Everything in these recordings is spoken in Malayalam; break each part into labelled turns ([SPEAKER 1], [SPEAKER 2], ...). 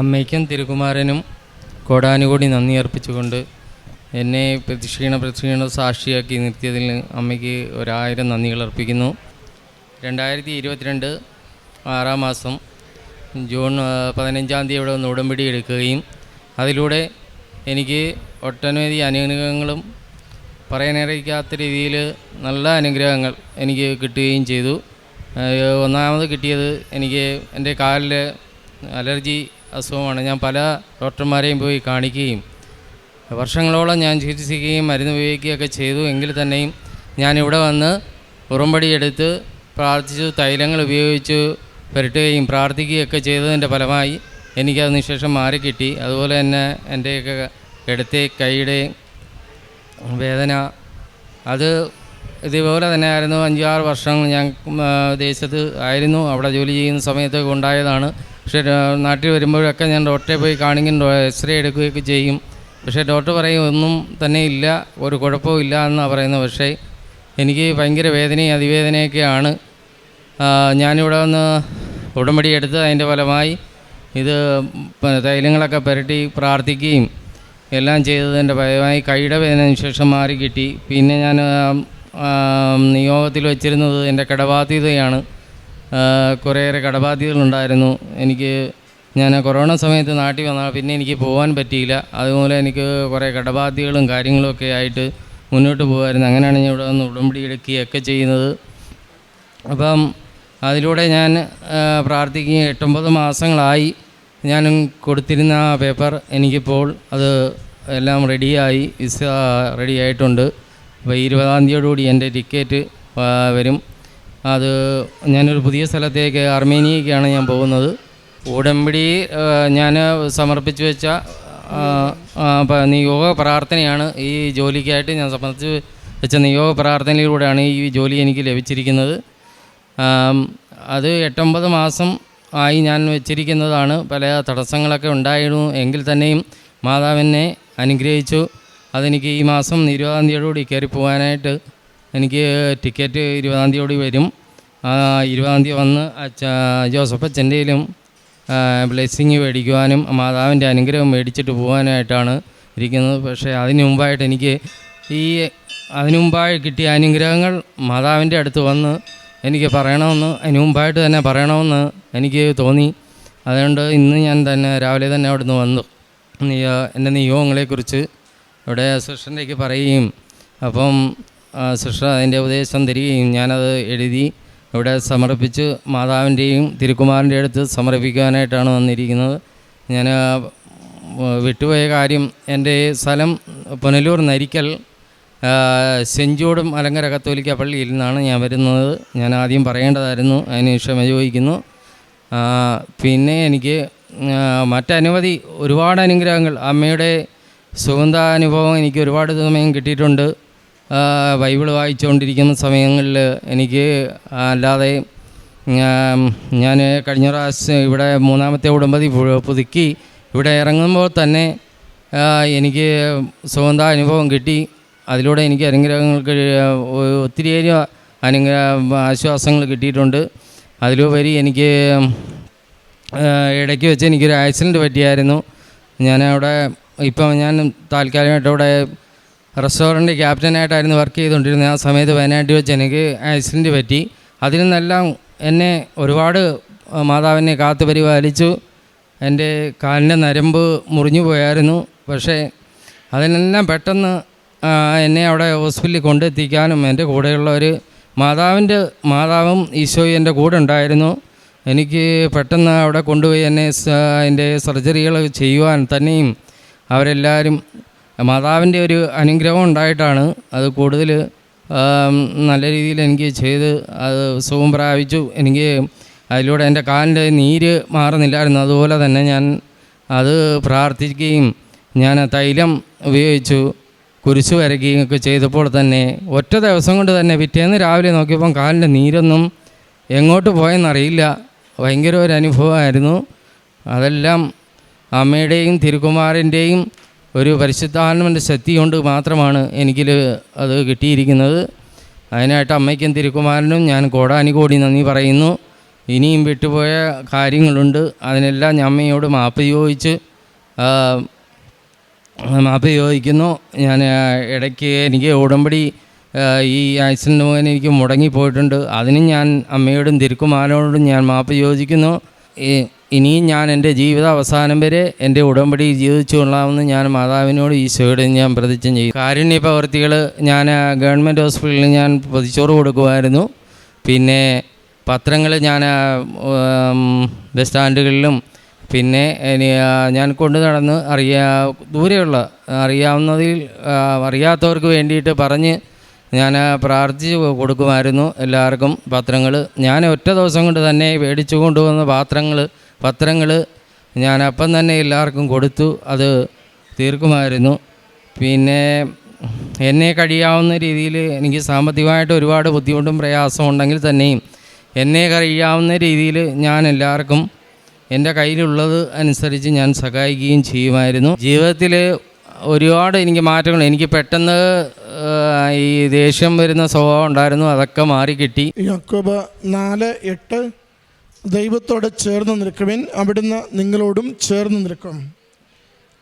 [SPEAKER 1] അമ്മയ്ക്കും തിരുകുമാരനും കോടാനുകൂടി നന്ദി അർപ്പിച്ചുകൊണ്ട് എന്നെ പ്രതിക്ഷീണ പ്രതിക്ഷീണ സാക്ഷിയാക്കി നിർത്തിയതിൽ അമ്മയ്ക്ക് ഒരായിരം നന്ദികൾ അർപ്പിക്കുന്നു. രണ്ടായിരത്തി ഇരുപത്തിരണ്ട് ആറാം മാസം ജൂൺ പതിനഞ്ചാം തീയതി ഇവിടെ ഒന്ന് ഉടമ്പടി എടുക്കുകയും അതിലൂടെ എനിക്ക് ഒട്ടനവധി അനുഗ്രഹങ്ങളും പറയാനറിയിക്കാത്ത രീതിയിൽ നല്ല അനുഗ്രഹങ്ങൾ എനിക്ക് കിട്ടുകയും ചെയ്തു. ഒന്നാമത് കിട്ടിയത് എനിക്ക് എന്റെ കാലിൽ അലർജി അസുഖമാണ്. ഞാൻ പല ഡോക്ടർമാരെയും പോയി കാണിക്കുകയും വർഷങ്ങളോളം ഞാൻ ചികിത്സിക്കുകയും മരുന്ന് ഉപയോഗിക്കുകയൊക്കെ ചെയ്തു. എങ്കിൽ തന്നെയും ഞാനിവിടെ വന്ന് ഉറമ്പടി എടുത്ത് പ്രാർത്ഥിച്ചു തൈലങ്ങൾ ഉപയോഗിച്ച് പുരട്ടുകയും പ്രാർത്ഥിക്കുകയൊക്കെ ചെയ്തതിന്റെ ഫലമായി എനിക്കത് നിശേഷം മാറിക്കിട്ടി. അതുപോലെ തന്നെ എന്റെയൊക്കെ ഇടത്തെ കൈയുടെ വേദന അത് ഇതേപോലെ തന്നെ ആയിരുന്നു അഞ്ചാറ് വർഷം ഞാൻ ദേശത്ത് ആയിരുന്നു. അവിടെ ജോലി ചെയ്യുന്ന സമയത്തൊക്കെ ഉണ്ടായതാണ്. പക്ഷേ നാട്ടിൽ വരുമ്പോഴൊക്കെ ഞാൻ ഡോക്ടറെ പോയി കാണിക്കും എക്സ്റേ എടുക്കുകയൊക്കെ ചെയ്യും. പക്ഷേ ഡോക്ടർ പറയും ഒന്നും തന്നെ ഇല്ല ഒരു കുഴപ്പവും ഇല്ല എന്നാണ് പറയുന്നത്. പക്ഷേ എനിക്ക് ഭയങ്കര വേദനയും അതിവേദനയൊക്കെയാണ്. ഞാനിവിടെ വന്ന് ഉടമ്പടി എടുത്ത് അതിന്റെ ഫലമായി ഇത് തൈലങ്ങളൊക്കെ പുരട്ടി പ്രാർത്ഥിക്കുകയും എല്ലാം ചെയ്തതിന്റെ ഫലമായി കൈയുടെ വേദനയ്ക്ക് ശേഷം മാറി കിട്ടി. പിന്നെ ഞാൻ നിയോഗത്തിൽ വെച്ചിരുന്നത് എന്റെ കടബാധ്യതയാണ്. കുറേയേറെ കടബാധ്യതകളുണ്ടായിരുന്നു. എനിക്ക് ഞാൻ കൊറോണ സമയത്ത് നാട്ടിൽ വന്നാൽ പിന്നെ എനിക്ക് പോകാൻ പറ്റിയില്ല. അതുപോലെ എനിക്ക് കുറേ കടബാധ്യതകളും കാര്യങ്ങളൊക്കെ ആയിട്ട് മുന്നോട്ട് പോകുമായിരുന്നു അങ്ങനെയാണ് ഞാൻ ഇവിടെ വന്ന് ഉടമ്പടി എടുക്കുകയൊക്കെ ചെയ്യുന്നത്. അപ്പം അതിലൂടെ ഞാൻ പ്രാർത്ഥിക്കുകയും എട്ടൊമ്പത് മാസങ്ങളായി ഞാൻ കൊടുത്തിരുന്ന ആ പേപ്പർ എനിക്കിപ്പോൾ അത് എല്ലാം റെഡിയായി വിസ റെഡി ആയിട്ടുണ്ട് അപ്പോൾ ഇരുപതാം തീയതിയോടുകൂടി എന്റെ ടിക്കറ്റ് വരും. അത് ഞാനൊരു പുതിയ സ്ഥലത്തേക്ക് അർമേനിയക്കാണ് ഞാൻ പോകുന്നത്. ഉടമ്പടി ഞാൻ സമർപ്പിച്ചു വെച്ച നിയോഗ പ്രാർത്ഥനയാണ് ഈ ജോലിക്കായിട്ട് ഞാൻ സമർപ്പിച്ച് വെച്ച നിയോഗ പ്രാർത്ഥനയിലൂടെയാണ് ഈ ജോലി എനിക്ക് ലഭിച്ചിരിക്കുന്നത്. അത് എട്ടൊമ്പത് മാസം ആയി ഞാൻ വെച്ചിരിക്കുന്നതാണ്. പല തടസ്സങ്ങളൊക്കെ ഉണ്ടായിരുന്നു. എങ്കിൽ തന്നെയും മാതാവിനെ അനുഗ്രഹിച്ചു. അതെനിക്ക് ഈ മാസം ഇരുപതാം തീയതിയോടുകൂടി കയറി പോകാനായിട്ട് എനിക്ക് ടിക്കറ്റ് ഇരുപതാം തീയതിയോടി വരും. ഇരുപതാം തീയതി വന്ന് ജോസഫ് അച്ഛന്റെയിലും ബ്ലെസ്സിങ് മേടിക്കുവാനും മാതാവിന്റെ അനുഗ്രഹം മേടിച്ചിട്ട് പോകാനായിട്ടാണ് ഇരിക്കുന്നത്. പക്ഷേ അതിനു മുമ്പായിട്ട് എനിക്ക് ഈ അതിനു മുമ്പായി കിട്ടിയ അനുഗ്രഹങ്ങൾ മാതാവിന്റെ അടുത്ത് വന്ന് എനിക്ക് പറയണമെന്ന് അതിനു മുമ്പായിട്ട് തന്നെ പറയണമെന്ന് എനിക്ക് തോന്നി. അതുകൊണ്ട് ഇന്ന് ഞാൻ തന്നെ രാവിലെ തന്നെ അവിടുന്ന് വന്നു. എന്റെ നിയോഗങ്ങളെക്കുറിച്ച് ഇവിടെ സിസ്റ്ററിന്റെക്ക് പറയുകയും അപ്പം സിസ്റ്റർ അതിന്റെ ഉപദേശം തരികയും ഞാനത് എഴുതി ഇവിടെ സമർപ്പിച്ച് മാതാവിന്റെയും തിരുക്കുമാറിന്റെ അടുത്ത് സമർപ്പിക്കാനായിട്ടാണ് വന്നിരിക്കുന്നത്. ഞാൻ വിട്ടുപോയ കാര്യം എന്റെ സ്ഥലം പുനലൂർ നരിക്കൽ ആ, മലങ്കര കത്തോലിക്ക പള്ളിയിൽ നിന്നാണ് ഞാൻ വരുന്നത്. ഞാൻ ആദ്യം പറയേണ്ടതായിരുന്നു അതിന് ക്ഷമ ചോദിക്കുന്നു. പിന്നെ എനിക്ക് മറ്റനവധി ഒരുപാട് അനുഗ്രഹങ്ങൾ അമ്മയുടെ സുഗന്ധാനുഭവം എനിക്ക് ഒരുപാട് സമയം കിട്ടിയിട്ടുണ്ട്. ബൈബിൾ വായിച്ചുകൊണ്ടിരിക്കുന്ന സമയങ്ങളിൽ എനിക്ക് അല്ലാതെ ഞാൻ- കഴിഞ്ഞ പ്രാവശ്യം ഇവിടെ മൂന്നാമത്തെ ഉടമ്പതി പുതുക്കി ഇവിടെ ഇറങ്ങുമ്പോൾ തന്നെ എനിക്ക് സുഗന്ധ അനുഭവം കിട്ടി. അതിലൂടെ എനിക്ക് അനുഗ്രഹങ്ങൾക്ക് ഒത്തിരിയേറെ അനുഗ്രഹ ആശ്വാസങ്ങൾ കിട്ടിയിട്ടുണ്ട്. അതിലുപരി എനിക്ക് ഇടയ്ക്ക് വെച്ച് എനിക്കൊരു ആക്സിഡന്റ് പറ്റിയായിരുന്നു. ഞാൻ അവിടെ ഇപ്പം ഞാൻ താൽക്കാലികമായിട്ട് അവിടെ റെസ്റ്റോറന്റ് ക്യാപ്റ്റനായിട്ടായിരുന്നു വർക്ക് ചെയ്തുകൊണ്ടിരുന്നത്. ആ സമയത്ത് വയനാട്ടിൽ വെച്ച് എനിക്ക് ആക്സിഡന്റ് പറ്റി. അതിൽ നിന്നെല്ലാം എന്നെ ഒരുപാട് മാതാവിനെ കാത്തു പരിപാലിച്ചു. എന്റെ കാലിന്റെ നരമ്പ് മുറിഞ്ഞു പോയായിരുന്നു. പക്ഷേ അതിനെല്ലാം പെട്ടെന്ന് എന്നെ അവിടെ ഹോസ്പിറ്റലിൽ കൊണ്ടെത്തിക്കാനും എന്റെ കൂടെയുള്ളവർ മാതാവിന്റെ മാതാവും ഈശോയും എന്റെ കൂടെ ഉണ്ടായിരുന്നു. എനിക്ക് പെട്ടെന്ന് അവിടെ കൊണ്ടുപോയി എന്നെ എന്റെ സർജറികൾ ചെയ്യുവാൻ തന്നെയും അവരെല്ലാവരും മാതാവിന്റെ ഒരു അനുഗ്രഹം ഉണ്ടായിട്ടാണ് അത് കൂടുതൽ നല്ല രീതിയിൽ എനിക്ക് ചെയ്ത് അത് സുഖം പ്രാപിച്ചു. എനിക്ക് അതിലൂടെ എന്റെ കാലിന്റെ നീര് മാറുന്നില്ലായിരുന്നു. അതുപോലെ തന്നെ ഞാൻ അത് പ്രാർത്ഥിക്കുകയും ഞാൻ തൈലം ഉപയോഗിച്ചു കുരിശ് വരയ്ക്കുകയും ഒക്കെ ചെയ്തപ്പോൾ തന്നെ ഒറ്റ ദിവസം കൊണ്ട് തന്നെ പിറ്റേന്ന് രാവിലെ നോക്കിയപ്പം കാലിന്റെ നീരൊന്നും എങ്ങോട്ട് പോയെന്നറിയില്ല. ഭയങ്കര ഒരു അനുഭവമായിരുന്നു. അതെല്ലാം അമ്മയുടെയും തിരുക്കുമാരന്റെയും ഒരു പരിശുദ്ധാത്മന്റെ ശക്തി കൊണ്ട് മാത്രമാണ് എനിക്ക് അത് കിട്ടിയിരിക്കുന്നത്. അതിനായിട്ട് അമ്മയ്ക്കും തിരുക്കുമാരനും ഞാൻ കോടാനി കോടാനുകോടി നന്ദി പറയുന്നു. ഇനിയും വിട്ടുപോയ കാര്യങ്ങളുണ്ട്. അതിനെല്ലാം ഞാൻ അമ്മയോട് മാപ്പ് ചോദിച്ച് മാപ്പ് ചോദിക്കുന്നു. ഞാൻ ഇടയ്ക്ക് എനിക്ക് ഉടമ്പടി ഈ ആക്സിഡന്റ് മുഖേന എനിക്ക് മുടങ്ങിപ്പോയിട്ടുണ്ട്. അതിനും ഞാൻ അമ്മയോടും തിരുക്കുമാരനോടും ഞാൻ മാപ്പ് ചോദിക്കുന്നു. ഈ- ഇനിയും ഞാൻ എന്റെ ജീവിത അവസാനം വരെ എന്റെ ഉടമ്പടി ജീവിച്ചു കൊള്ളാമെന്ന് ഞാൻ മാതാവിനോട് ഈശോയോട് ഞാൻ പ്രതിജ്ഞ ചെയ്യും കാരുണ്യ പ്രവർത്തികൾ ഞാൻ ഗവൺമെന്റ് ഹോസ്പിറ്റലിൽ ഞാൻ പൊതിച്ചോറ് കൊടുക്കുമായിരുന്നു. പിന്നെ പത്രങ്ങൾ ഞാൻ ബസ് സ്റ്റാൻഡുകളിലും പിന്നെ ഞാൻ കൊണ്ടു നടന്ന് അറിയാ ദൂരെയുള്ള അറിയാവുന്നതിൽ അറിയാത്തവർക്ക് വേണ്ടിയിട്ട് പറഞ്ഞ് ഞാൻ പ്രാർത്ഥിച്ച് കൊടുക്കുമായിരുന്നു എല്ലാവർക്കും പത്രങ്ങൾ. ഞാൻ ഒറ്റ ദിവസം കൊണ്ട് തന്നെ മേടിച്ചു കൊണ്ടുവന്ന പാത്രങ്ങൾ പത്രങ്ങൾ ഞാൻ അപ്പം തന്നെ എല്ലാവർക്കും കൊടുത്തു. അത് തീർക്കുമായിരുന്നു. പിന്നെ എന്നെ കഴിയാവുന്ന രീതിയിൽ എനിക്ക് സാമ്പത്തികമായിട്ട് ഒരുപാട് ബുദ്ധിമുട്ടും പ്രയാസവും ഉണ്ടെങ്കിൽ തന്നെയും എന്നെ കഴിയാവുന്ന രീതിയിൽ ഞാൻ എല്ലാവർക്കും എന്റെ കയ്യിലുള്ളത് അനുസരിച്ച് ഞാൻ സഹായിക്കുകയും ചെയ്യുമായിരുന്നു. ജീവിതത്തിൽ ഒരുപാട് എനിക്ക് മാറ്റങ്ങൾ എനിക്ക് പെട്ടെന്ന് ഈ ദേഷ്യം വരുന്ന സ്വഭാവം ഉണ്ടായിരുന്നു. അതൊക്കെ മാറിക്കിട്ടി.
[SPEAKER 2] യാക്കോബ് നാല് എട്ട് ദൈവത്തോട് ചേർന്ന് നിൽക്കുവിൻ. അവിടുന്ന് നിങ്ങളോടും ചേർന്ന് നിൽക്കും.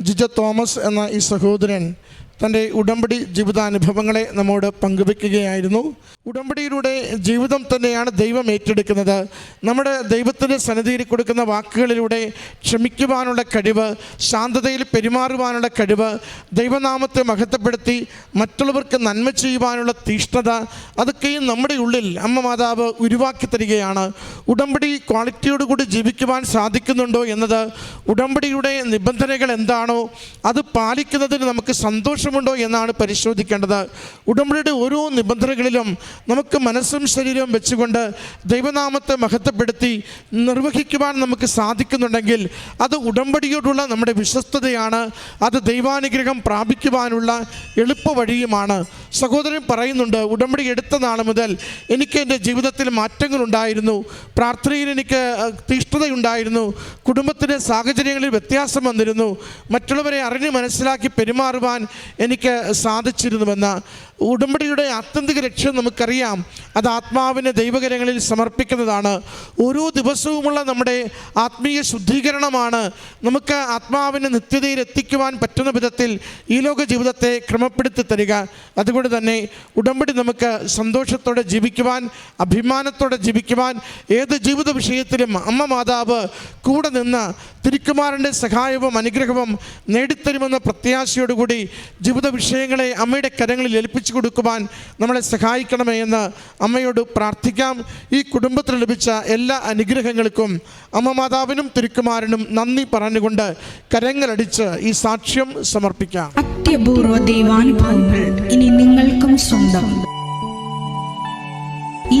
[SPEAKER 2] ജിജ തോമസ് എന്ന ഈ സഹോദരൻ തന്റെ ഉടമ്പടി ജീവിതാനുഭവങ്ങളെ നമ്മോട് പങ്കുവെക്കുകയായിരുന്നു. ഉടമ്പടിയിലൂടെ ജീവിതം തന്നെയാണ് ദൈവം ഏറ്റെടുക്കുന്നത്. നമ്മുടെ ദൈവത്തിന്റെ സന്നിധിയിൽ കൊടുക്കുന്ന വാക്കുകളിലൂടെ ക്ഷമിക്കുവാനുള്ള കഴിവ് ശാന്തതയിൽ പെരുമാറുവാനുള്ള കഴിവ് ദൈവനാമത്തെ മഹത്വപ്പെടുത്തി മറ്റുള്ളവർക്ക് നന്മ ചെയ്യുവാനുള്ള തീഷ്ണത അതൊക്കെയും നമ്മുടെ ഉള്ളിൽ അമ്മ മാതാവ് ഉരുവാക്കി തരികയാണ്. ഉടമ്പടി ക്വാളിറ്റിയോടുകൂടി ജീവിക്കുവാൻ സാധിക്കുന്നുണ്ടോ എന്നത് ഉടമ്പടിയുടെ നിബന്ധനകൾ എന്താണോ അത് പാലിക്കുന്നതിന് നമുക്ക് സന്തോഷമുണ്ടോ എന്നാണ് പരിശോധിക്കേണ്ടത്. ഉടമ്പടിയുടെ ഓരോ നിബന്ധനകളിലും നമുക്ക് മനസ്സും ശരീരവും വെച്ചുകൊണ്ട് ദൈവനാമത്തെ മഹത്വപ്പെടുത്തി നിർവഹിക്കുവാൻ നമുക്ക് സാധിക്കുന്നുണ്ടെങ്കിൽ അത് ഉടമ്പടിയോടുള്ള നമ്മുടെ വിശ്വസ്തതയാണ്. അത് ദൈവാനുഗ്രഹം പ്രാപിക്കുവാനുള്ള എളുപ്പ വഴിയുമാണ്. സഹോദരൻ പറയുന്നുണ്ട് ഉടമ്പടി എടുത്ത നാൾ മുതൽ എനിക്ക് എന്റെ ജീവിതത്തിൽ മാറ്റങ്ങളുണ്ടായിരുന്നു. പ്രാർത്ഥനയിൽ എനിക്ക് തീഷ്ണതയുണ്ടായിരുന്നു. കുടുംബത്തിന്റെ സാഹചര്യങ്ങളിൽ വ്യത്യാസം വന്നിരുന്നു. മറ്റുള്ളവരെ അറിഞ്ഞ് മനസ്സിലാക്കി പെരുമാറുവാൻ എനിക്ക് സാധിച്ചിരുന്നുവെന്ന് ഉടമ്പടിയുടെ ആത്യന്തിക ലക്ഷ്യം നമുക്കറിയാം. അത് ആത്മാവിനെ ദൈവകരങ്ങളിൽ സമർപ്പിക്കുന്നതാണ്. ഓരോ ദിവസവുമുള്ള നമ്മുടെ ആത്മീയ ശുദ്ധീകരണമാണ്. നമുക്ക് ആത്മാവിനെ നിത്യതയിൽ എത്തിക്കുവാൻ പറ്റുന്ന വിധത്തിൽ ഈ ലോക ജീവിതത്തെ ക്രമപ്പെടുത്തി തരിക. അതുകൊണ്ട് തന്നെ ഉടമ്പടി നമുക്ക് സന്തോഷത്തോടെ ജീവിക്കുവാൻ അഭിമാനത്തോടെ ജീവിക്കുവാൻ ഏത് ജീവിത വിഷയത്തിലും അമ്മ മാതാവ് കൂടെ നിന്ന് തിരുക്കുമാരന്റെ സഹായവും അനുഗ്രഹവും നേടിത്തരുമെന്ന പ്രത്യാശയോടുകൂടി ജീവിത വിഷയങ്ങളെ അമ്മയുടെ കരങ്ങളിൽ ഏൽപ്പിച്ചു കൊടുക്കുവാൻ നമ്മളെ സഹായിക്കണമേ എന്ന് അമ്മയോട് പ്രാർത്ഥിക്കാം. ഈ കുടുംബത്തിന് ലഭിച്ച എല്ലാ അനുഗ്രഹങ്ങൾക്കും അമ്മ മാതാവിനും തിരുക്കുമാരനും നന്ദി പറഞ്ഞുകൊണ്ട് കരങ്ങളടിച്ച് ഈ സാക്ഷ്യം സമർപ്പിക്കാം.
[SPEAKER 3] അത്യപൂർവ ദൈവാനുഭവങ്ങൾ ഇനി നിങ്ങൾക്കും സ്വന്തം. ഈ